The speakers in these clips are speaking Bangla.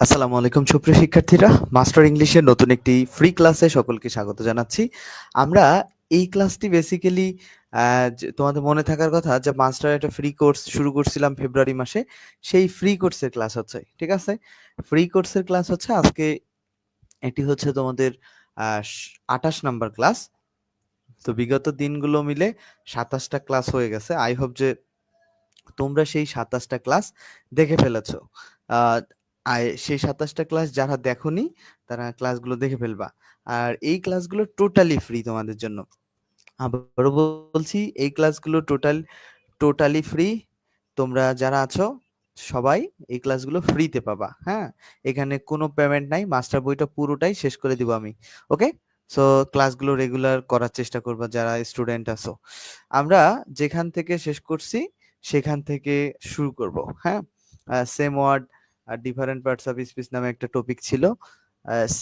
আসসালামু আলাইকুম, সুপ্রিয় শিক্ষার্থীরা। মাস্টার ইংলিশের নতুন একটি ফ্রি ক্লাসে সকলকে স্বাগত জানাচ্ছি। আমরা এই ক্লাসটি বেসিক্যালি তোমাদের মনে থাকার কথা যে মাস্টার একটা ফ্রি কোর্স শুরু করছিলাম ফেব্রুয়ারি মাসে। সেই ফ্রি কোর্সের ক্লাস হচ্ছে, ঠিক আছে? ফ্রি কোর্সের ক্লাস হচ্ছে আজকে এটি হচ্ছে তোমাদের আঠাশ নাম্বার ক্লাস তো বিগত দিনগুলো মিলে সাতাশটা ক্লাস হয়ে গেছে। আই হোপ যে তোমরা সেই সাতাশটা ক্লাস দেখে ফেলেছো। আহ সেই সাতাশটা ক্লাস যারা দেখোনি, তারা ক্লাসগুলো দেখে ফেলবা। আর এই ক্লাসগুলো টোটালি ফ্রি তোমাদের জন্য। আবারও বলছি, এই ক্লাসগুলো টোটাল টোটালি ফ্রি তোমরা যারা আছো, সবাই এই ক্লাসগুলো ফ্রিতে পাবা হ্যাঁ? এখানে কোনো পেমেন্ট নাই মাস্টার বইটা পুরোটাই শেষ করে দিব আমি ওকে সো ক্লাসগুলো রেগুলার করার চেষ্টা করবা যারা স্টুডেন্ট আছো। আমরা যেখান থেকে শেষ করছি, সেখান থেকে শুরু করব হ্যাঁ? সেম ওয়ার্ড আর ডিফারেন্ট পার্টস অফ স্পিচ নামে একটা টপিক ছিল।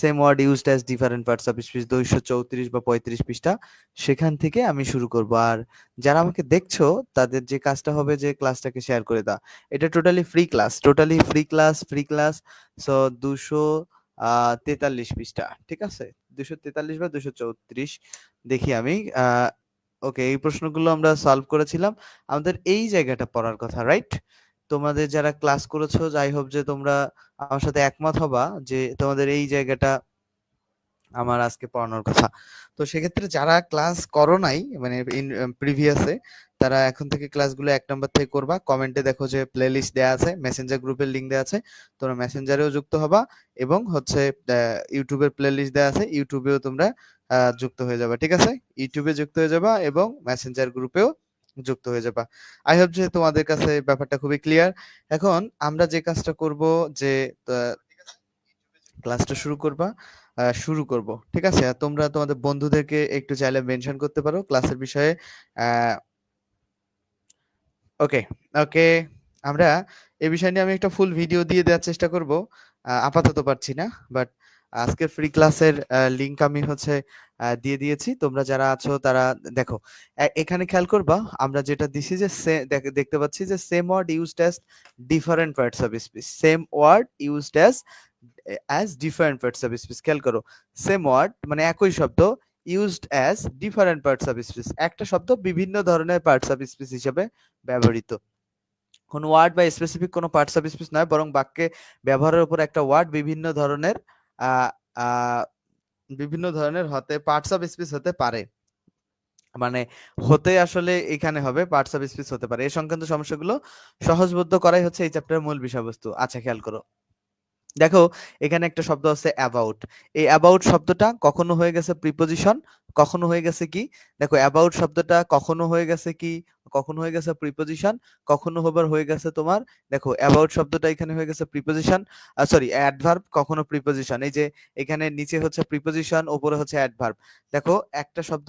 Same word used as different parts of speech দুইশো চৌত্রিশ বা পঁয়ত্রিশ পৃষ্ঠা। সেখান থেকে আমি শুরু করব। আর যারা আমাকে দেখছ, তাদের যে কাজটা হবে, যে ক্লাসটাকে শেয়ার করে দাও। এটা totally free class totally free class free class so দুশো তেতাল্লিশ পৃষ্ঠা, ঠিক আছে? দুশো তেতাল্লিশ বা দুশো চৌত্রিশ, দেখি আমি। ওকে এই প্রশ্নগুলো আমরা সলভ করেছিলাম। আমাদের এই জায়গাটা পড়ার কথা রাইট তোমাদের যারা ক্লাস করেছ, যাই হোক যে তোমরা আমার সাথে একমত হবা যে তোমাদের এই জায়গাটা আমার আজকে পড়ানোর কথা। তো সেক্ষেত্রে যারা ক্লাস করো নাই মানে প্রিভিয়াসে তারা এখন থেকে ক্লাসগুলো এক নম্বর থেকে করবা। কমেন্টে দেখো যে প্লে লিস্ট দেওয়া আছে মেসেঞ্জার গ্রুপের লিঙ্ক দেওয়া আছে, তোমরা মেসেঞ্জারেও যুক্ত হবা এবং হচ্ছে ইউটিউবের প্লে লিস্ট দেওয়া আছে ইউটিউবেও তোমরা যুক্ত হয়ে যাবা, ঠিক আছে? ইউটিউবে যুক্ত হয়ে যাবা এবং মেসেঞ্জার গ্রুপেও যুক্ত হয়ে যাবা। আই হোপ যে তোমাদের কাছে ব্যাপারটা খুবই ক্লিয়ার এখন আমরা যে কাজটা করব যে ক্লাসটা শুরু করবা শুরু করব, ঠিক আছে? তোমরা তোমাদের বন্ধুদেরকে একটু চাইলে মেনশন করতে পারো ক্লাসের বিষয়ে। ওকে ওকে আমরা এই বিষয় নিয়ে আমি একটা ফুল ভিডিও দিয়ে দেওয়ার চেষ্টা করব। আপাতত পারছি না বাট আজকের ফ্রি ক্লাসের লিংক আমি হচ্ছে দিয়ে দিয়েছি। তোমরা যারা আছো তারা দেখো এখানে খেয়াল করবা, আমরা যেটা দিছি যে দেখতে পাচ্ছি যে same word used as different parts of speech same word used as as different parts of speech খেয়াল করো। সেম ওয়ার্ড মানে একই শব্দ used as different parts of speech একটা শব্দ বিভিন্ন ধরনের পার্টস অফ স্পিচ হিসেবে ব্যবহৃত। কোন ওয়ার্ড বা স্পেসিফিক কোনো পার্টস অফ স্পিচ নয়, বরং বাক্যে ব্যবহারের উপর একটা ওয়ার্ড বিভিন্ন ধরনের বিভিন্ন ধরনের হতে পার্টস অফ স্পিচ হতে পারে। মানে হতে আসলে এখানে হবে পার্টস অফ স্পিচ হতে পারে। এই সংক্রান্ত সমস্যাগুলো সহজবোধ্য করাই হচ্ছে এই চ্যাপ্টারের মূল বিষয়বস্তু। আচ্ছা খেয়াল করো। দেখো, এখানে একটা শব্দ আছে অ্যাবাউট এই অ্যাবাউট শব্দটা কখনো হয়ে গেছে প্রিপোজিশন কখনো হয়ে গেছে কি? দেখো অ্যাবাউট শব্দটা কখনো হয়ে গেছে কি? কখনো হয়ে গেছে প্রিপোজিশন কখনো হবার হয়ে গেছে তোমার, দেখো অ্যাবাউট শব্দটা এখানে হয়ে গেছে প্রিপোজিশন সরি অ্যাডভার্ব কখনো প্রিপোজিশন এই যে, এখানে নিচে হচ্ছে প্রিপোজিশন উপরে হচ্ছে অ্যাডভার্ব দেখো, একটা শব্দ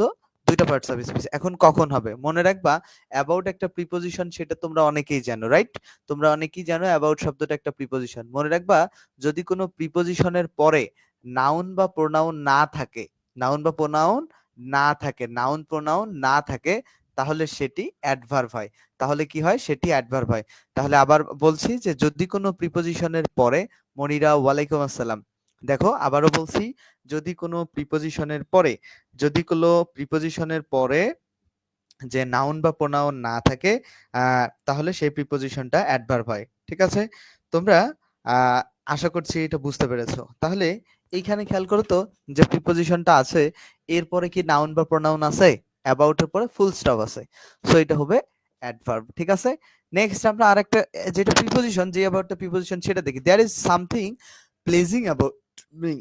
দুইটা পার্টস অফ স্পিচ এখন কখন হবে? মনে রাখবা অ্যাবাউট একটা প্রিপোজিশন সেটা তোমরা অনেকেই জানো রাইট তোমরা অনেকেই জানো অ্যাবাউট শব্দটা একটা প্রিপোজিশন মনে রাখবা, যদি কোনো প্রিপোজিশনের পরে নাউন বা প্রোনাউন না থাকে নাউন বা প্রোনাউন না থাকে নাউন প্রোনাউন না থাকে, তাহলে সেটি অ্যাডভার্ব হয়। তাহলে কি হয়? সেটি অ্যাডভার্ব হয়। তাহলে আবার বলছি যে যদি কোনো প্রিপোজিশনের পরে, মনিরা ওয়ালাইকুম আসসালাম দেখো আবারও বলছি, যদি কোনো প্রিপোজিশনের পরে, যদি কোনো প্রিপোজিশনের পরে যে নাউন বা প্রোনাউন না থাকে তাহলে সেই প্রিপোজিশনটা অ্যাডভার্ব হয়, ঠিক আছে? তোমরা আশা করছি এটা বুঝতে পেরেছ। তাহলে এইখানে খেয়াল করো তো, যে প্রিপোজিশনটা আছে, এরপরে কি নাউন বা প্রোনাউন আছে? অ্যাবাউট এর পরে ফুল স্টপ আছে। সো এটা হবে অ্যাডভার্ব ঠিক আছে? নেক্সট আমরা আরেকটা, যেটা প্রিপোজিশন যে অ্যাবাউটটা প্রিপোজিশন সেটা দেখি। There is something pleasing about me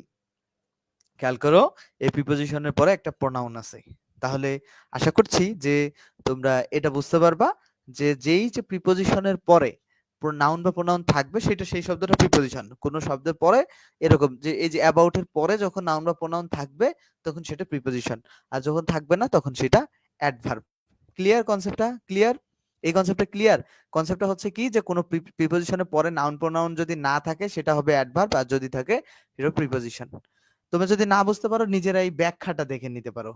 খেয়াল করো, এই প্রিপোজিশনের পরে একটা প্রোনাউন আছে। তাহলে আশা করছি যে তোমরা এটা বুঝতে পারবা যে যেই যে প্রিপোজিশনের পরে নাউন বা প্রোনাউন থাকবে, সেটা সেই শব্দটা প্রিপোজিশন কোনো শব্দের পরে এরকম যে এই যে অ্যাবাউট এর পরে যখন নাউন বা প্রোনাউন থাকবে, তখন সেটা প্রিপোজিশন আর যখন থাকবে না, তখন সেটা অ্যাডভার্ব ক্লিয়ার কনসেপ্টটা ক্লিয়ার এই কনসেপ্টটা ক্লিয়ার কনসেপ্টটা হচ্ছে কি যে, কোনো প্রিপোজিশনের পরে নাউন প্রোনাউন যদি না থাকে, সেটা হবে অ্যাডভার্ব আর যদি থাকে, সেটা প্রিপোজিশন তোমরা যদি না বুঝতে পারো, নিজেরা এই ব্যাখ্যাটা দেখে নিতে পারো।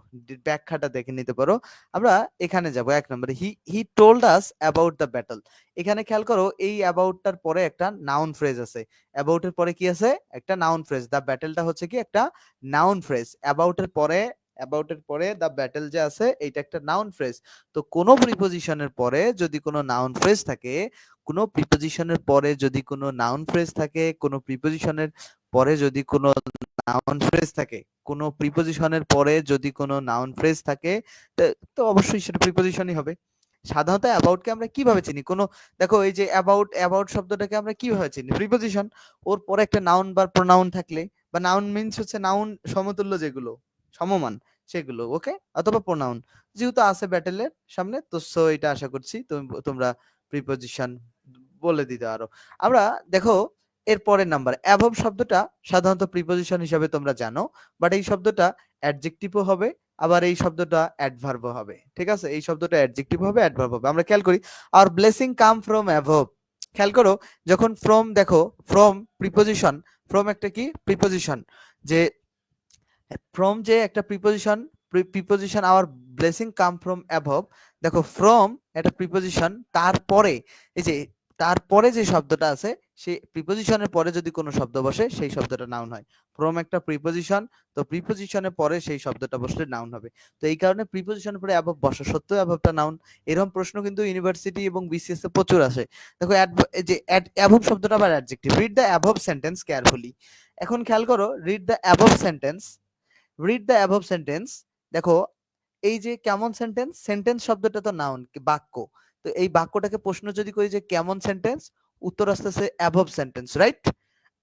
ব্যাখ্যাটা দেখে নিতে পারো। আমরা এখানে যাব, এক নম্বরে। He he told us about the battle এখানে খেয়াল করো, এই অ্যাবাউটটার পরে একটা নাউন ফ্রেজ আছে। অ্যাবাউটের পরে কি আছে? একটা নাউন ফ্রেজ দ্য ব্যাটেলটা হচ্ছে কি একটা নাউন ফ্রেজ অ্যাবাউটের পরে অ্যাবাউটের পরে দ্য ব্যাটেল যে আছে, এইটা একটা নাউন ফ্রেজ তো কোনো প্রিপোজিশনের পরে যদি কোনো নাউন ফ্রেজ থাকে, কোনো প্রিপোজিশনের পরে যদি কোনো নাউন ফ্রেজ থাকে, কোনো প্রিপোজিশনের পরে যদি কোনো নাউন ফ্রেজ থাকে, কোনো প্রিপোজিশনের পরে যদি কোনো নাউন ফ্রেজ থাকে, তো অবশ্যই সেটা প্রিপোজিশনই হবে। সাধারণত অ্যাবাউটকে আমরা কীভাবে চিনি? কোনো, দেখো এই যে অ্যাবাউট অ্যাবাউট শব্দটাকে আমরা কীভাবে চিনি? প্রিপোজিশন ওর পরে একটা নাউন বা প্রোনাউন থাকলে, বা নাউন মিন্স হচ্ছে নাউন সমতুল্য যেগুলো সমমান সেগুলো ওকে অথবা প্রোনাউন যেহেতু আছে ব্যাটেলের সামনে, তো সো এটা আশা করছি তুমি- তোমরা প্রিপোজিশন বলে দিতে আরও আমরা দেখো, এর পরের নাম্বার অ্যাভব শব্দটা সাধারণত প্রিপোজিশন হিসাবে তোমরা জানো বাট এই শব্দটা অ্যাডজেক্টিভও হবে, আবার এই শব্দটা অ্যাডভার্বও হবে, ঠিক আছে? এই শব্দটা অ্যাডজেক্টিভ হবে অ্যাডভার্ব হবে। আমরা খেয়াল করি আর ব্লেসিং কাম ফ্রম অ্যাভব খেয়াল করো, যখন ফ্রম দেখো ফ্রম প্রিপোজিশন ফ্রম একটা কি? প্রিপোজিশন যে ফ্রম যে একটা preposition preposition our blessing come from above দেখো ফ্রম একটা প্রিপোজিশন তারপরে, এই যে তারপরে যে শব্দটা আছে সেই প্রিপোজিশনের পরে যদি কোনো শব্দ বসে, সেই শব্দটা নাউন হয়। ফ্রম একটা প্রিপোজিশন তো প্রিপোজিশনের পরে সেই শব্দটা বসলে নাউন হবে। তো এই কারণে প্রিপোজিশনের পরে অ্যাভব বসা সত্ত্বেও অ্যাভবটা নাউন এরকম প্রশ্ন কিন্তু ইউনিভার্সিটি এবং বিসিএস এ প্রচুর আসে। দেখো যে অ্যাভব শব্দটা আবার adjective read the above sentence carefully এখন খেয়াল করো read the above sentence read the above sentence দেখো, এই যে কেমন সেন্টেন্স সেন্টেন্স শব্দটা তো নাউন বাক্য। তো এই বাক্যটাকে প্রশ্ন যদি করি যে কেমন সেন্টেন্স উত্তর আসতেছে অ্যাভব সেন্টেন্স রাইট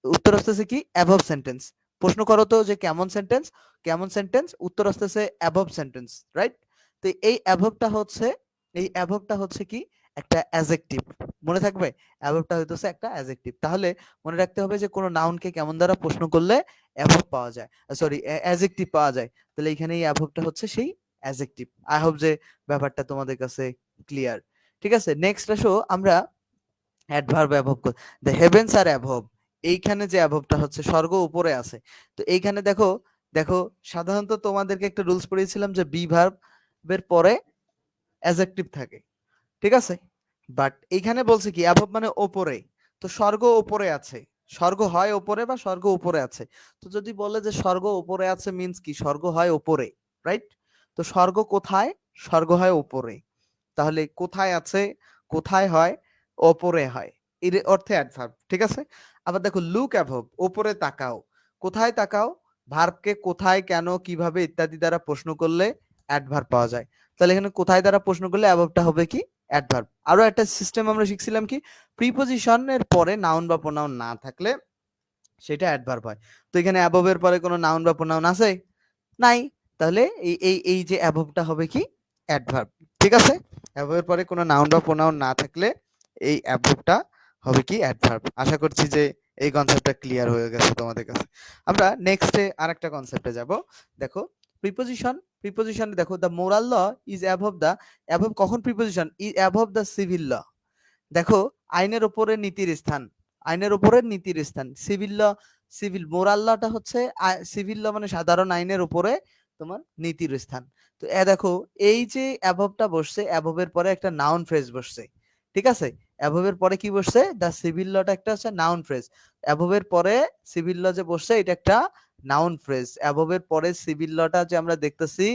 উত্তর আসতেছে কি? অ্যাভব সেন্টেন্স প্রশ্ন করো তো যে কেমন সেন্টেন্স কেমন সেন্টেন্স উত্তর আসতেছে অ্যাভব সেন্টেন্স রাইট তো এই অ্যাভবটা হচ্ছে, এই অ্যাভবটা হচ্ছে কি? একটা অ্যাজেক্টিভ মনে থাকবে? অ্যাভবটা হইতেছে একটা অ্যাজেক্টিভ তাহলে মনে রাখতে হবে যে, কোনো নাউনকে কেমন দ্বারা প্রশ্ন করলে অ্যাভব পাওয়া যায়? সরি অ্যাজেক্টিভ পাওয়া যায়। তাহলে এখানে এই অ্যাভবটা হচ্ছে সেই অ্যাজেক্টিভ আই হোপ যে ব্যাপারটা তোমাদের কাছে ক্লিয়ার ঠিক আছে নেক্সট আসো আমরা অ্যাডভার্ব অ্যাভব দ্য হেভেন্স আর অ্যাভব এইখানে যে অ্যাভবটা হচ্ছে, স্বর্গ উপরে আছে। তো এইখানে দেখো দেখো, সাধারণত তোমাদেরকে একটা রুলস পড়িয়েছিলাম যে বি ভার্বের পরে অ্যাজেক্টিভ থাকে। ঠিক আছে? বাট এইখানে বলছে কি অ্যাভব মানে ওপরে। তো স্বর্গ ওপরে আছে। স্বর্গ হয় ওপরে বা স্বর্গ উপরে আছে? তো যদি বলে যে স্বর্গ ওপরে আছে মিন্স কি? স্বর্গ হয় ওপরে রাইট তো স্বর্গ কোথায়? স্বর্গ হয় ওপরে। তাহলে কোথায় আছে? কোথায় হয়? ওপরে হয়। এর অর্থে অ্যাডভার্ব ঠিক আছে? আবার দেখো লুক অ্যাভব ওপরে তাকাও। কোথায় তাকাও? ভার্বকে কোথায়, কেন, কীভাবে ইত্যাদি দ্বারা প্রশ্ন করলে অ্যাডভার্ব পাওয়া যায়। তাহলে এখানে কোথায় দ্বারা প্রশ্ন করলে অ্যাভবটা হবে কি? অ্যাডভার্ব আরও একটা সিস্টেম আমরা শিখছিলাম কি? প্রিপোজিশনের পরে নাউন বা প্রোনাউন না থাকলে সেটা অ্যাডভার্ব হয়। তো এখানে অ্যাবভের পরে কোনো নাউন বা প্রোনাউন আছে? নাই। তাহলে এই এই এই যে অ্যাবভটা হবে কি? অ্যাডভার্ব ঠিক আছে? অ্যাবভের পরে কোনো নাউন বা প্রোনাউন না থাকলে এই অ্যাবভটা হবে কি? অ্যাডভার্ব আশা করছি যে এই কনসেপ্টটা ক্লিয়ার হয়ে গেছে তোমাদের কাছে। আমরা নেক্সটে আরেকটা কনসেপ্টে যাব। দেখো প্রিপোজিশন প্রিপোজিশন দেখো the moral law is above the above কখন preposition is above the civil law দেখো, আইনের উপরে নীতির স্থান। আইনের উপরে নীতির স্থান। সিভিল ল সিভিল মোরাল লটা হচ্ছে সিভিল ল মানে সাধারণ আইনের উপরে তোমার নীতির স্থান। তো এ দেখো, এই যে অ্যাবভটা বসছে অ্যাবভের পরে একটা নাউন ফ্রেজ বসছে। ঠিক আছে? অ্যাবভের পরে কি বসছে? দ্য সিভিল লটা একটা হচ্ছে নাউন ফ্রেজ অ্যাবভের পরে সিভিল ল যে বসছে, এটা একটা নাউন ফ্রেজ অ্যাবভের পরে সিভিল লটা যে আমরা দেখতেছি,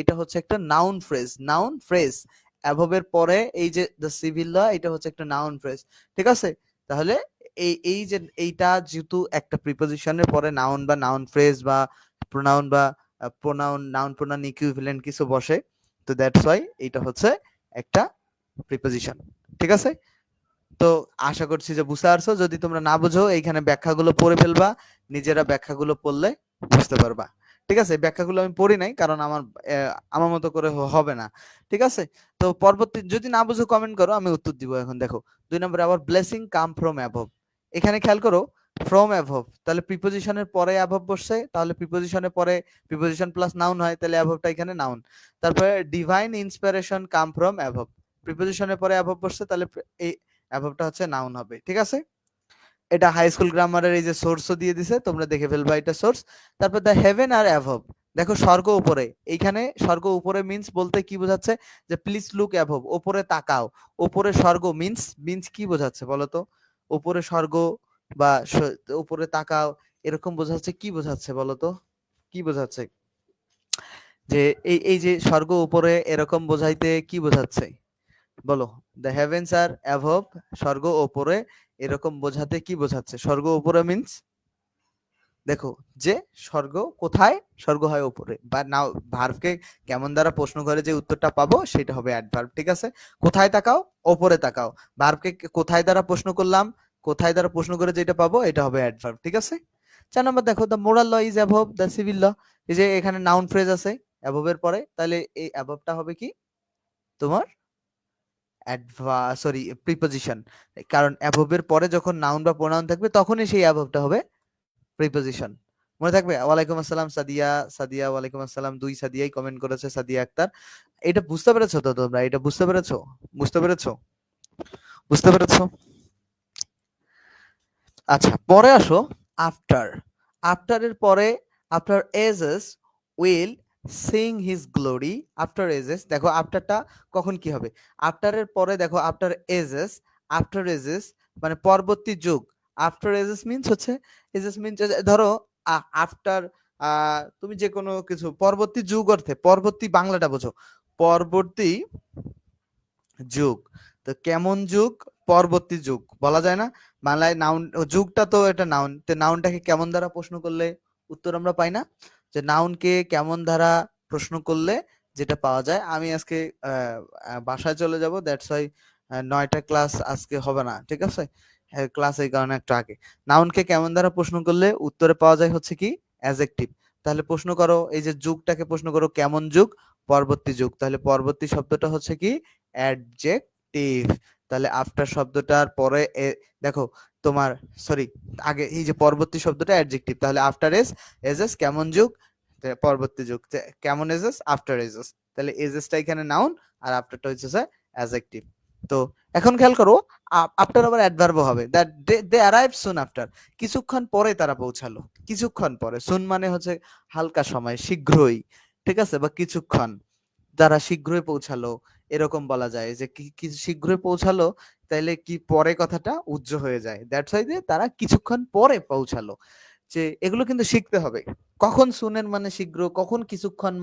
এটা হচ্ছে একটা নাউন ফ্রেজ নাউন ফ্রেজ অ্যাবভের পরে এই যে দ্য সিভিল ল এটা হচ্ছে একটা নাউন ফ্রেজ ঠিক আছে? তাহলে এই এই যে, এইটা যেহেতু একটা প্রিপোজিশনের পরে নাউন বা নাউন ফ্রেজ বা প্রোনাউন বা প্রোনাউন নাউন প্রোনাউন ইকুইভ্যালেন্ট কিছু বসে, তো দ্যাটস ওয়াই এটা হচ্ছে একটা প্রিপোজিশন ঠিক আছে? তো আশা করছি যে বুঝতে পারছ। যদি তোমরা না বুঝো, এইখানে ব্যাখ্যাগুলো পড়ে ফেলবা, নিজেরা ব্যাখ্যাগুলো পড়লে বুঝতে পারবা। ঠিক আছে? ব্যাখ্যাগুলো আমি পড়ি নাই, কারণ আমার আমার মতো করে হবে না। ঠিক আছে? তো পরবর্তী, যদি না বুঝো কমেন্ট করো, আমি উত্তর দিব এখন। দেখো, দুই নম্বরে, আবার ব্লেসিং কাম ফ্রম অ্যাভব এখানে খেয়াল করো ফ্রম অ্যাভব তাহলে প্রিপোজিশনের পরে অ্যাভব বসছে, তাহলে প্রিপোজিশনের পরে প্রিপোজিশন প্লাস নাউন হয়, তাহলে অ্যাভবটা এখানে নাউন তারপরে divine inspiration come from above প্রিপোজিশনের পরে অ্যাভব বসছে, তাহলে এই অ্যাভবটা হচ্ছে নাউন হবে, ঠিক আছে? এটা হাই স্কুল গ্রামারের এই যে সোর্সও দিয়ে দিছে, তোমরা দেখে ফেলবা এটা সোর্স তারপর দ্য হেভেন আর অ্যাভব দেখো স্বর্গ উপরে, এইখানে স্বর্গ উপরে মিন্স বলতে কি বোঝাচ্ছে? যে প্লিজ লুক অ্যাভব উপরে তাকাও। উপরে স্বর্গ মিন্স মিন্স কি বোঝাচ্ছে বলো তো? উপরে স্বর্গ বা উপরে তাকাও, এরকম বোঝাচ্ছে কি বোঝাচ্ছে বলো তো? কি বোঝাচ্ছে? যে এই এই যে স্বর্গ উপরে এরকম বোঝাইতে কি বোঝাচ্ছে? বলো। দ্য হেভেন্স আর অ্যাভব স্বর্গ ওপরে এরকম বোঝাতে কি বোঝাচ্ছে? স্বর্গ উপরে মিন্স দেখো, যে স্বর্গ কোথায়, স্বর্গ হয় উপরে। বা নাও ভার্বকে কেমন দ্বারা প্রশ্ন করে যে উত্তরটা পাবো, সেটা হবে অ্যাডভার্ব ঠিক আছে? কোথায় তাকাও, ওপরে তাকাও। ভার্ভকে কোথায় দ্বারা প্রশ্ন করলাম? কোথায় দ্বারা প্রশ্ন করে যেটা পাবো, এটা হবে অ্যাডভার্ব ঠিক আছে? চার নম্বর দেখো the moral law is above the civil law এই যে এখানে নাউন ফ্রেজ আছে অ্যাভবের পরে, তাহলে এই অ্যাভবটা হবে কি? তোমার সরি প্রিপোজিশন কারণ অ্যাভবের পরে যখন নাউন বা প্রোনাউন থাকবে, তখনই সেই অ্যাভবটা হবে প্রিপোজিশন মনে থাকবে, ওয়ালাইকুম আসসালাম, সাদিয়া সাদিয়া, ওয়ালাইকুম আসসালাম, দুই সাদিয়াই কমেন্ট করেছে, সাদিয়া আক্তার। এটা বুঝতে পেরেছ তো তোমরা? এটা বুঝতে পেরেছ? বুঝতে পেরেছ? বুঝতে পেরেছ? আচ্ছা পরে আসো আফটার আফটারের পরে after ages will sing his glory after ages দেখো আফটারটা কখন কি হবে? আফটারের পরে দেখো আফটার এজেস আফটার এজেস মানে পরবর্তী যুগ। আফটার এজেস মিন্স হচ্ছে এজেস মিন্স ধরো আফটার তুমি যে কোনো কিছু, পরবর্তী যুগ অর্থে, পরবর্তী বাংলাটা বোঝো। পরবর্তী যুগ। তো কেমন যুগ? পরবর্তী যুগ। বলা যায় না? বাংলায় নাউন যুগটা তো এটা নাউন তো নাউনটাকে কেমন দ্বারা প্রশ্ন করলে উত্তর আমরা পাই না? যে নাউনকে কেমন ধারা প্রশ্ন করলে যেটা পাওয়া যায়। আমি আজকে বাসায় চলে যাব দ্যাটস ওয়াই নয়টা ক্লাস আজকে হবে না, ঠিক আছে? ক্লাস এই কারণে একটু আগে। নাউনকে কেমন দ্বারা প্রশ্ন করলে উত্তরে পাওয়া যায় হচ্ছে কি? অ্যাজেক্টিভ তাহলে প্রশ্ন করো, এই যে যুগটাকে প্রশ্ন করো, কেমন যুগ? পরবর্তী যুগ। তাহলে পরবর্তী শব্দটা হচ্ছে কি? অ্যাডজেক্টিভ তাহলে আফটার শব্দটার পরে দেখো তোমার সরি আগে এই যে পরবর্তী শব্দটা অ্যাডজেক্টিভ তাহলে আফটার এস এজেস কেমন যুগ? পরবর্তী যুগ কেমন এজেস আফটার এজ এজেস তাহলে এজেসটা এখানে নাউন আর আফটারটা হচ্ছে স্যার অ্যাডজেক্টিভ তো এখন খেয়াল করো আফটার আবার অ্যাডভার্ব হবে that they arrive soon after কিছুক্ষণ পরে তারা পৌঁছালো, কিছুক্ষণ পরে সুন মানে হচ্ছে হালকা সময়, শীঘ্রই, ঠিক আছে? বা কিছুক্ষণ তারা শীঘ্রই পৌঁছালো এরকম বলা যায় যে কি শীঘ্রই পৌঁছালো, তাইলে কি পরে কথাটা উজ্জ হয়ে যায়। দ্যাটস ওয়াই যে তারা কিছুক্ষণ পরে পৌঁছালো যে এগুলো কিন্তু শিখতে হবে। কখন সুনের মানে শীঘ্র, কখন কিছুক্ষণ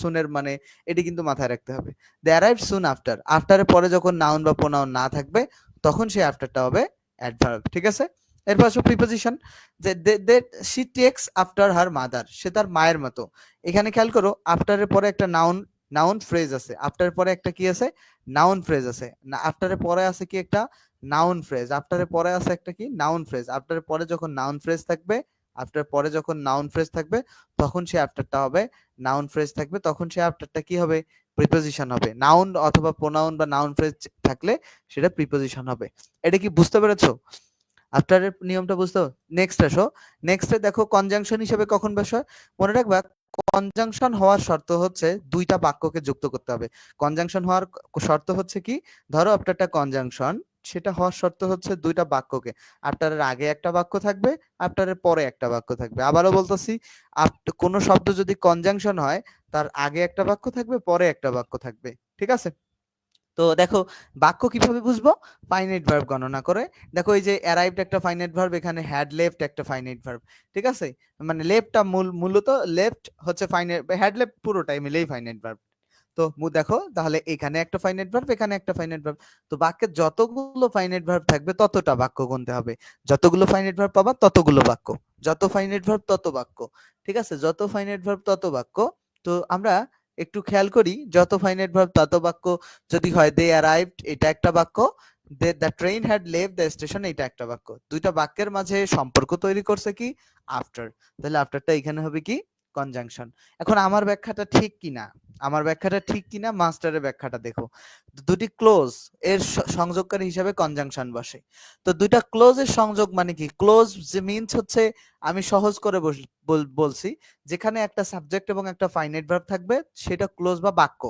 সুনের মানে এটি কিন্তু মাথায় রাখতে হবে। দে অ্যারাইভ সুন আফটার আফটারের পরে যখন নাউন বা প্রোনাউন না থাকবে, তখন সেই আফটারটা হবে অ্যাডভার্ব ঠিক আছে? এরপর আসো প্রিপোজিশন যে they she takes after her mother সে তার মায়ের মতো। এখানে খেয়াল করো আফটারের পরে একটা নাউন নাউন ফ্রেজ আছে। আফটার পরে একটা কি আছে? নাউন ফ্রেজ আছে। না আফটারের পরে আছে কি একটা? নাউন ফ্রেজ আফটারের পরে আছে একটা কি? নাউন ফ্রেজ আফটারের পরে যখন নাউন ফ্রেজ থাকবে আফটার পরে যখন নাউন ফ্রেজ থাকবে, তখন সে আফটারটা হবে। নাউন ফ্রেজ থাকবে, তখন সে আফটারটা কি হবে? প্রিপোজিশন হবে। নাউন অথবা প্রোনাউন বা নাউন ফ্রেজ থাকলে সেটা প্রিপোজিশন হবে। এটা কি বুঝতে পেরেছ? আফটারের নিয়মটা বুঝতে নেক্সট আসো। নেক্সটে দেখো কনজাংশন হিসেবে কখন বসে মনে রাখবা কনজাংশন হওয়ার শর্ত হচ্ছে দুইটা বাক্যকে যুক্ত করতে হবে। কনজাংশন হওয়ার শর্ত হচ্ছে কি? ধরো আফটারটা কনজাংশন সেটা হওয়ার শর্ত হচ্ছে দুইটা বাক্যকে। আফটারের আগে একটা বাক্য থাকবে আফটারের পরে একটা বাক্য থাকবে। আবারও বলতেছি কোনো শব্দ যদি কনজাংশন হয়, তার আগে একটা বাক্য থাকবে, পরে একটা বাক্য থাকবে। ঠিক আছে? তো দেখো, বাক্য কীভাবে বুঝব? ফাইনাইট ভার্ব গণনা করে। দেখো, এই যে অ্যারাইভড একটা ফাইনাইট ভার্ব এখানে হ্যাড লেফট একটা ফাইনাইট ভার্ব ঠিক আছে? মানে লেফটটা মূল, মূলত লেফট হচ্ছে ফাইনাইট হ্যাড লেফট পুরোটাই মিলেই ফাইনাইট ভার্ব তো দেখো, তাহলে এখানে একটা ফাইনাইট ভার্ব এখানে একটা ফাইনাইট ভার্ব তো বাক্যে যতগুলো ফাইনাইট ভার্ব থাকবে, ততটা বাক্য গুনতে হবে। যতগুলো ফাইনাইট ভার্ব পাবা, ততগুলো বাক্য। যত ফাইনাইট ভার্ব তত বাক্য, ঠিক আছে? যত ফাইনাইট ভার্ব তত বাক্য। তো আমরা একটু খেয়াল করি, যত ফাইনাইট ভার্ব তত বাক্য যদি হয় দে অ্যারাইভড এটা একটা বাক্য দে দ্য ট্রেন হ্যাড লেভ দ্য স্টেশন এটা একটা বাক্য। দুইটা বাক্যের মাঝে সম্পর্ক তৈরি করছে কি? আফটার তাহলে আফটারটা এখানে হবে কি? কনজাংশন এখন আমার ব্যাখ্যাটা ঠিক কিনা? আমার ব্যাখ্যাটা ঠিক কিনা? মাস্টারের ব্যাখ্যাটা দেখো। দুটি ক্লোজ এর সংযোগকারী হিসাবে কনজাংশন বসে। তো দুইটা ক্লোজ এর সংযোগ মানে কি? ক্লোজ যে মিন্স হচ্ছে আমি সহজ করে বলছি, যেখানে একটা সাবজেক্ট এবং একটা ফাইনাইট ভার্ব থাকবে, সেটা ক্লোজ বা বাক্য।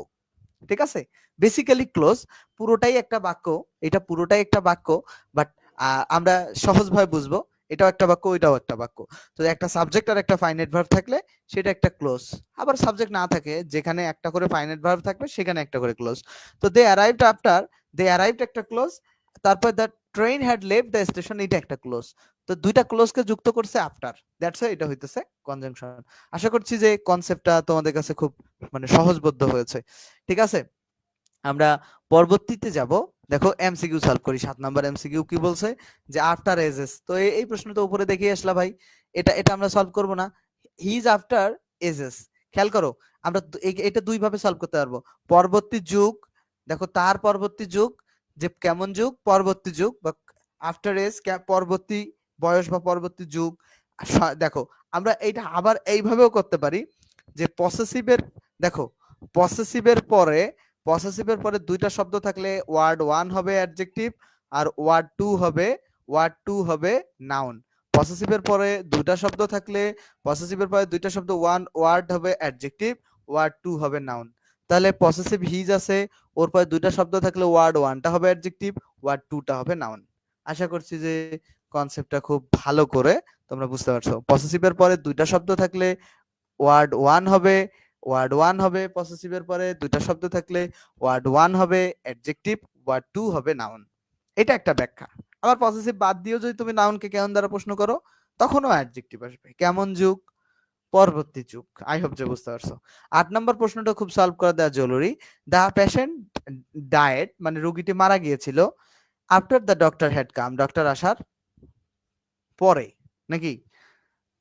ঠিক আছে? বেসিক্যালি ক্লোজ পুরোটাই একটা বাক্য, এটা পুরোটাই একটা বাক্য বাট আমরা সহজভাবে বুঝব। এটাও একটা বাক্য, ওইটাও একটা বাক্য। তো একটা সাবজেক্ট আর একটা ফাইনাইট ভার্ব থাকলে সেটা একটা ক্লোজ আবার সাবজেক্ট না থাকে, যেখানে একটা করে ফাইনাইট ভার্ব থাকবে, সেখানে একটা করে ক্লোজ তো they arrived after they arrived একটা ক্লোজ তারপর দ্য ট্রেন হ্যাড লেভ দ্য স্টেশন এটা একটা ক্লোজ তো দুইটা ক্লোজকে যুক্ত করছে আফটার দ্যাটস এটা হইতেছে কনজাংশন আশা করছি যে কনসেপ্টটা তোমাদের কাছে খুব মানে সহজবোধ্য হয়েছে। ঠিক আছে? আমরা পরবর্তীতে যাব। দেখো এমসিকিউ সলভ করি, সাত নাম্বার এমসিকিউ কি বলছে? যে আফটার এজেস তো এই- এই প্রশ্নটা উপরে দেখিয়ে আসলা ভাই। এটা এটা আমরা সলভ করব না। হিজ আফটার এজেস খেয়াল করো, আমরা এটা দুই ভাবে সলভ করতে পারব। পরবর্তী যুগ, দেখো তার পরবর্তী যুগ, যে কেমন যুগ? পরবর্তী যুগ বা আফটার এজ পরবর্তী বয়স বা পরবর্তী যুগ। দেখো, আমরা এইটা আবার এইভাবেও করতে পারি যে পসেসিভের দেখো পসেসিভের পরে পসেসিভের পরে দুইটা শব্দ থাকলে ওয়ার্ড ওয়ান হবে অ্যাডজেক্টিভ আর ওয়ার্ড টু হবে ওয়ার্ড টু হবে নাউন পসেসিভের পরে দুইটা শব্দ থাকলে পসেসিভের পরে দুইটা শব্দ ওয়ান ওয়ার্ড হবে অ্যাডজেক্টিভ ওয়ার্ড টু হবে নাউন তাহলে পসেসিভ হিজ আছে, ওর পরে দুইটা শব্দ থাকলে ওয়ার্ড ওয়ানটা হবে অ্যাডজেক্টিভ ওয়ার্ড টুটা হবে নাউন আশা করছি যে কনসেপ্টটা খুব ভালো করে তোমরা বুঝতে পারছ। পসেসিভের পরে দুইটা শব্দ থাকলে ওয়ার্ড ওয়ান হবে ওয়ার্ড ওয়ান হবে পসেসিভের পরে দুইটা শব্দ থাকলে ওয়ার্ড ওয়ান হবে অ্যাডজেক্টিভ ওয়ার্ড টু হবে নাউন এটা একটা ব্যাখ্যা। আবার পসেসিভ বাদ দিয়েও যদি তুমি নাউনকে কেমন দ্বারা প্রশ্ন করো, তখনও অ্যাডজেক্টিভ আসবে। কেমন যুগ? পরবর্তী যুগ। আই হোপ যে বুঝতে পারছ। আট নম্বর প্রশ্নটা খুব সলভ করা দেওয়া জরুরি। দ্য পেশেন্ট ডায়েট মানে রোগীটি মারা গিয়েছিল after the doctor had come doctor আসার পরে, নাকি?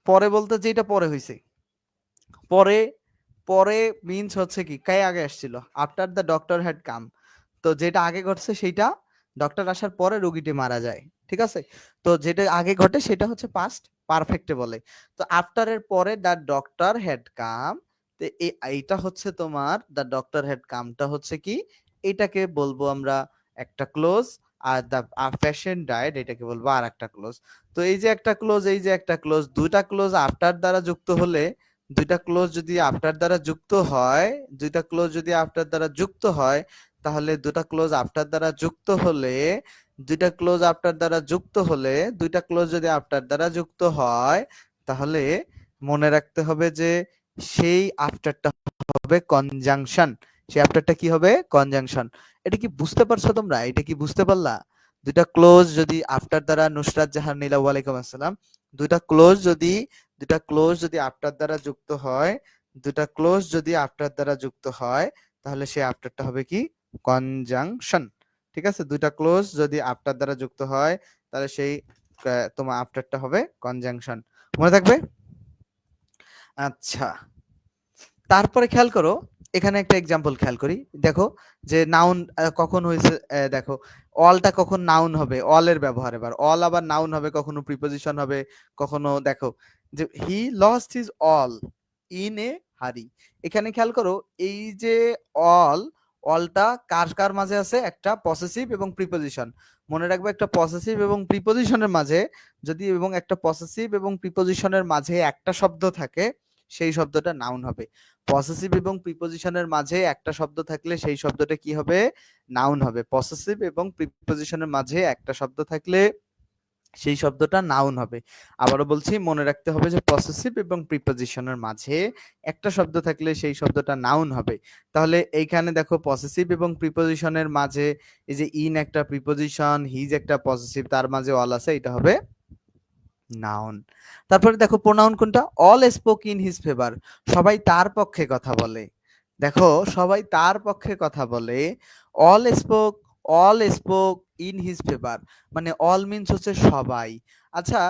পরে বলতে যেটা পরে হয়েছে পরে পরে মিন্স হচ্ছে কি কে আগে আসছিল? After the doctor had come তো যেটা আগে ঘটছে সেটা ডক্টর আসার পরে রোগীটি মারা যায়, ঠিক আছে? তো যেটা আগে ঘটে সেটা হচ্ছে পাস্ট পারফেক্টে বলে। তো আফটার এর পরে দ্য ডক্টর হ্যাড কাম তো এই- এইটা হচ্ছে তোমার দ্য ডক্টর হ্যাড কামটা হচ্ছে কি, এটাকে বলব আমরা একটা ক্লোজ আর দ্য পেশেন্ট ডায়েট এটাকে বলব আর একটা ক্লোজ তো এই যে একটা ক্লোজ এই যে একটা ক্লোজ দুইটা ক্লোজ আফটার দ্বারা যুক্ত হলে দুইটা ক্লোজ যদি আফটার দ্বারা যুক্ত হয়, দুইটা ক্লোজ যদি আফটার দ্বারা যুক্ত হয়, তাহলে দুটা ক্লোজ আফটার দ্বারা যুক্ত হলে, দুইটা ক্লোজ আফটার দ্বারা যুক্ত হলে, দুইটা ক্লোজ যদি আফটার দ্বারা যুক্ত হয়, তাহলে মনে রাখতে হবে যে সেই আফটারটা হবে কনজাংশন সেই আফটারটা কি হবে? কনজাংশন এটা কি বুঝতে পারছ তোমরা? এটা কি বুঝতে পারলা? দুইটা ক্লোজ যদি আফটার দ্বারা নুসরাত জাহান নীলা ওয়ালাইকুম আসসালাম, দুইটা ক্লোজ যদি দুটা ক্লোজ যদি আফটার দ্বারা যুক্ত হয়, দুটা ক্লোজ যদি আফটার দ্বারা যুক্ত হয়, তাহলে সেই আফটারটা হবে কি? কনজাংশন ঠিক আছে? দুইটা ক্লোজ যদি আফটার দ্বারা যুক্ত হয়, তাহলে সেই তোমার আফটারটা হবে কনজাংশন মনে থাকবে? আচ্ছা। তারপরে খেয়াল করো, এখানে একটা এক্সাম্পল খেয়াল করি। দেখো যে নাউন কখন হয়েছে দেখো অলটা কখন নাউন হবে? অলের ব্যবহার এবার। অল আবার নাউন হবে, কখনো প্রিপোজিশন হবে, কখনো, দেখো যে he lost his all in a hurry এখানে খেয়াল করো, এই যে অল অলটা কার কার মাঝে আছে? একটা পসেসিভ এবং প্রিপোজিশন মনে রাখবে একটা পসেসিভ এবং প্রিপোজিশনের মাঝে, যদি এবং একটা পসেসিভ এবং প্রিপোজিশনের মাঝে একটা শব্দ থাকে, সেই শব্দটা নাউন হবে। পসেসিভ এবং প্রিপোজিশনের মাঝে একটা শব্দ থাকলে সেই শব্দটা কি হবে? নাউন হবে। পসেসিভ এবং প্রিপোজিশনের মাঝে একটা শব্দ থাকলে সেই শব্দটা নাউন হবে। আবারও বলছি, মনে রাখতে হবে যে পসেসিভ এবং প্রিপোজিশনের মাঝে একটা শব্দ থাকলে সেই শব্দটা নাউন হবে। তাহলে এইখানে দেখো পসেসিভ এবং প্রিপোজিশনের মাঝে এই যে ইন একটা প্রিপোজিশন হিজ একটা পসেসিভ তার মাঝে অল আছে, এটা হবে নাউন তারপরে দেখো প্রোনাউন কোনটা? All spoke in his favour সবাই তার পক্ষে কথা বলে। দেখো সবাই তার পক্ষে কথা বলে। All spoke all spoke in his favour মানে অল মিন্স হচ্ছে সবাই। আচ্ছা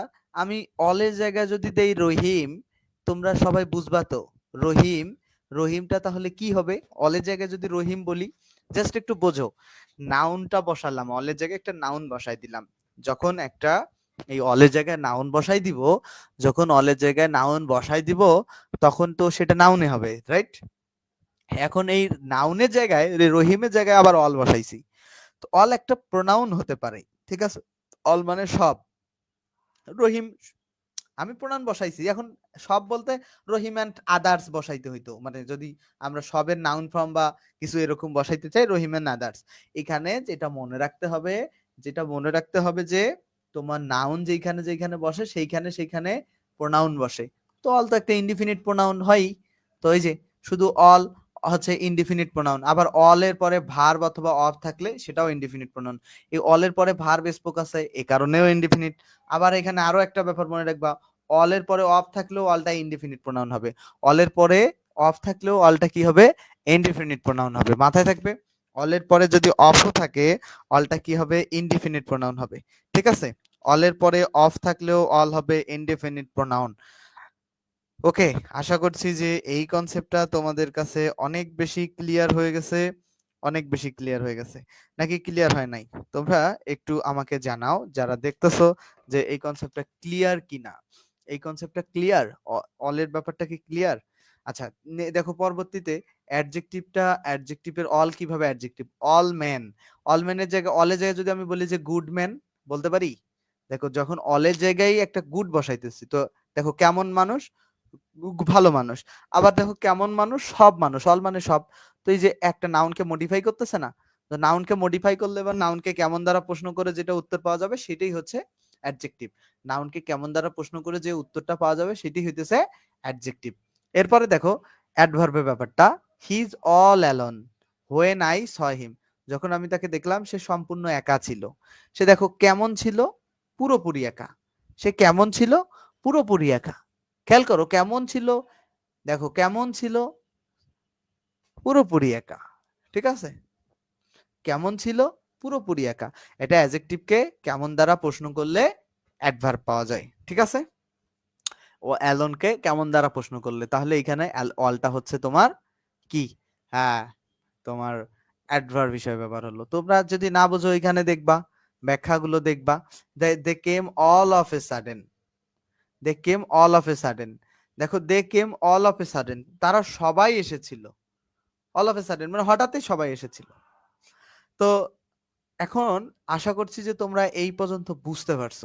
আমি অলের জায়গায় যদি দেই রহিম, তোমরা সবাই বুঝবা তো? রহিম, রহিমটা তাহলে কি হবে? অলের জায়গায় যদি রহিম বলি জাস্ট একটু বোঝো। নাউনটা বসালাম। অলের জায়গায় একটা নাউন বসাই দিলাম। যখন একটা, এই অলের জায়গায় নাউন বসাই দিব, যখন অলের জায়গায় নাউন বসাই দিব, তখন তো সেটা নাউনে হবে রাইট এখন এই নাউনের জায়গায় রহিমের জায়গায় আবার অল বসাইছি। তো অল একটা প্রোনাউন হতে পারে, ঠিক আছে? অল মানে সব। রহিম, আমি প্রোনাউন বসাইছি, এখন সব বলতে রহিম অ্যান্ড আদার্স বসাইতে হইতো মানে যদি আমরা সবের নাউন ফর্ম বা কিছু এরকম বসাইতে চাই, রহিম অ্যান্ড আদার্স এখানে যেটা মনে রাখতে হবে, যেটা মনে রাখতে হবে যে তোমার নাউন যেখানে যেখানে বসে, সেইখানে সেইখানে প্রোনাউন বসে। তো অল তো একটা ইনডিফিনিট প্রোনাউন হয়ই। তো এই যে, শুধু অল হচ্ছে ইনডিফিনিট প্রোনাউন আবার অল এর পরে ভার্ব অথবা অফ থাকলে সেটাও ইনডিফিনিট প্রোনাউন এই অল এর পরে ভার্ব স্পোক আছে, এ কারণেও ইনডিফিনিট আবার এখানে আরও একটা ব্যাপার মনে রাখবা অল এর পরে অফ থাকলেও অলটা ইনডিফিনিট প্রোনাউন হবে অল এর পরে অফ থাকলেও অলটা কি হবে ইনডিফিনিট প্রোনাউন হবে, মাথায় থাকবে অল এর পরে যদি অফও থাকে অলটা কি হবে ইনডিফিনিট প্রোনাউন হবে, ঠিক আছে অল এর পরে অফ থাকলেও অল হবে ইনডিফিনিট প্রোনাউন ওকে, আশা করছি যে এই কনসেপ্টটা তোমাদের কাছে অনেক বেশি ক্লিয়ার হয়ে গেছে, অনেক বেশি ক্লিয়ার হয়ে গেছে। নাকি ক্লিয়ার হয় নাই? তোমরা একটু আমাকে জানাও, যারা দেখতেছো যে এই কনসেপ্টটা ক্লিয়ার কিনা। এই কনসেপ্টটা ক্লিয়ার অলের ব্যাপারটা কি ক্লিয়ার আচ্ছা দেখো পরবর্তীতে অ্যাডজেক্টিভটা অ্যাডজেক্টিভের অল কীভাবে অ্যাডজেক্টিভ অল ম্যান অল ম্যানের জায়গায় অলের জায়গায় যদি আমি বলি যে গুড ম্যান বলতে পারি? দেখো যখন অলের জায়গায় একটা গুড বসাইতেছি, তো দেখো কেমন মানুষ? ভালো মানুষ। আবার দেখো কেমন মানুষ? সব মানুষ অল মানে সব। তো এই যে একটা নাউনকে মডিফাই করতেছে না? তো নাউনকে মডিফাই করলে বা নাউনকে কেমন দ্বারা প্রশ্ন করে যেটা উত্তর পাওয়া যাবে সেটাই হচ্ছে অ্যাডজেক্টিভ নাউনকে কেমন দ্বারা প্রশ্ন করে যে উত্তরটা পাওয়া যাবে সেটি হইতেছে অ্যাডজেক্টিভ এরপরে দেখো অ্যাডভার্বের ব্যাপারটা। He is all alone when I saw him যখন আমি তাকে দেখলাম সে সম্পূর্ণ একা ছিল। সে দেখো কেমন ছিল? পুরোপুরি একা। সে কেমন ছিল? পুরোপুরি একা। খেয়াল করো কেমন ছিল? দেখো কেমন ছিল? পুরোপুরি একা, ঠিক আছে? কেমন ছিল? পুরোপুরি একা। এটা অ্যাজেক্টিভকে কেমন দ্বারা প্রশ্ন করলে অ্যাডভার্ব পাওয়া যায়, ঠিক আছে? ও অ্যালনকে কেমন দ্বারা প্রশ্ন করলে? তাহলে এখানে অলটা হচ্ছে তোমার কি? হ্যাঁ তোমার অ্যাডভার্ব হিসেবে ব্যবহার হলো। তোমরা যদি না বোঝো, এখানে দেখবা, ব্যাখ্যাগুলো দেখবা। They came all of a sudden they came all of a sudden দেখো they came all of a sudden তারা সবাই এসেছিল। অল অফ এ সাডেন মানে হঠাৎই সবাই এসেছিল। তো এখন আশা করছি যে তোমরা এই পর্যন্ত বুঝতে পারছ।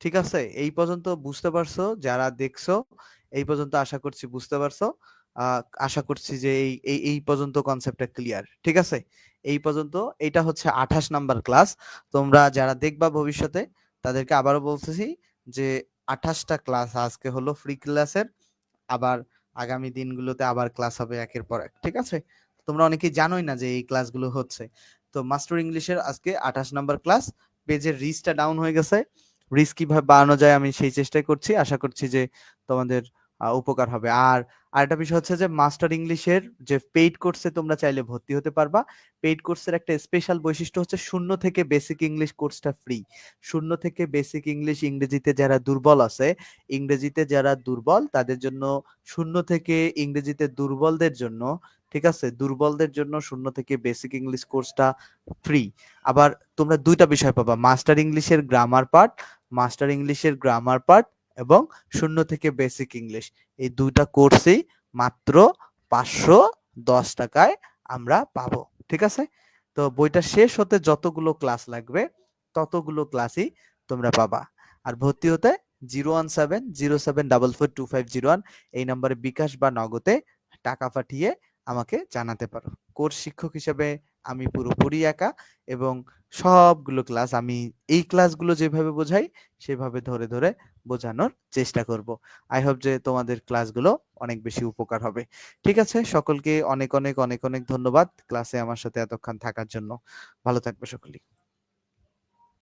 ঠিক আছে? এই পর্যন্ত বুঝতে পারছ, যারা দেখছ, এই পর্যন্ত আশা করছি বুঝতে পারছ। আশা করছি যে এই এই এই পর্যন্ত কনসেপ্টটা ক্লিয়ার ঠিক আছে? এই পর্যন্ত, এটা হচ্ছে আঠাশ নাম্বার ক্লাস তোমরা যারা দেখবা ভবিষ্যতে, তাদেরকে আবারও বলতেছি যে আঠাশটা ক্লাস, আজকে হলো ফ্রি ক্লাসের আবার আগামী দিনগুলোতে আবার ক্লাস হবে একের পর এক, ঠিক আছে? তোমরা অনেকেই জানোই না যে এই ক্লাসগুলো হচ্ছে। তো মাস্টার ইংলিশের আজকে আঠাশ নাম্বার ক্লাস পেজের রিচটা ডাউন হয়ে গেছে। রিচ কীভাবে বাড়ানো যায় আমি সেই চেষ্টাই করছি। আশা করছি যে তোমাদের উপকার হবে। আর আরেকটা বিষয় হচ্ছে যে, মাস্টার ইংলিশের যে, পেইড কোর্সে তোমরা চাইলে ভর্তি হতে পারবা। পেইড কোর্সের একটা স্পেশাল বৈশিষ্ট্য হচ্ছে শূন্য থেকে বেসিক ইংলিশ কোর্সটা ফ্রি। শূন্য থেকে বেসিক ইংলিশ ইংরেজিতে যারা দুর্বল আছে, ইংরেজিতে যারা দুর্বল, তাদের জন্য শূন্য থেকে ইংরেজিতে দুর্বলদের জন্য, ঠিক আছে? দুর্বলদের জন্য শূন্য থেকে বেসিক ইংলিশ কোর্সটা ফ্রি। আবার তোমরা দুইটা বিষয় পাবা, মাস্টার ইংলিশের গ্রামার পার্ট, মাস্টার ইংলিশের গ্রামার পার্ট এবং শূন্য থেকে বেসিক ইংলিশ এই দুইটা কোর্সেই মাত্র পাঁচশো দশ টাকায় আমরা পাবো, ঠিক আছে? তো বইটা শেষ হতে যতগুলো ক্লাস লাগবে, ততগুলো ক্লাসই তোমরা পাবা। আর ভর্তি হতে zero one seven zero seven double four two five zero one এই নম্বরে বিকাশ বা নগদে টাকা পাঠিয়ে আমাকে জানাতে পারো। কোর্স শিক্ষক হিসেবে আমি পুরোপুরি একা এবং সবগুলো ক্লাস আমি এই ক্লাসগুলো যেভাবে বোঝাই, সেভাবে ধরে ধরে বোঝানোর চেষ্টা করব। আই হোপ যে তোমাদের ক্লাসগুলো অনেক বেশি উপকার হবে। ঠিক আছে? সকলকে অনেক অনেক অনেক অনেক ধন্যবাদ ক্লাসে আমার সাথে এতক্ষণ থাকার জন্য। ভালো থাকবে সকলেই।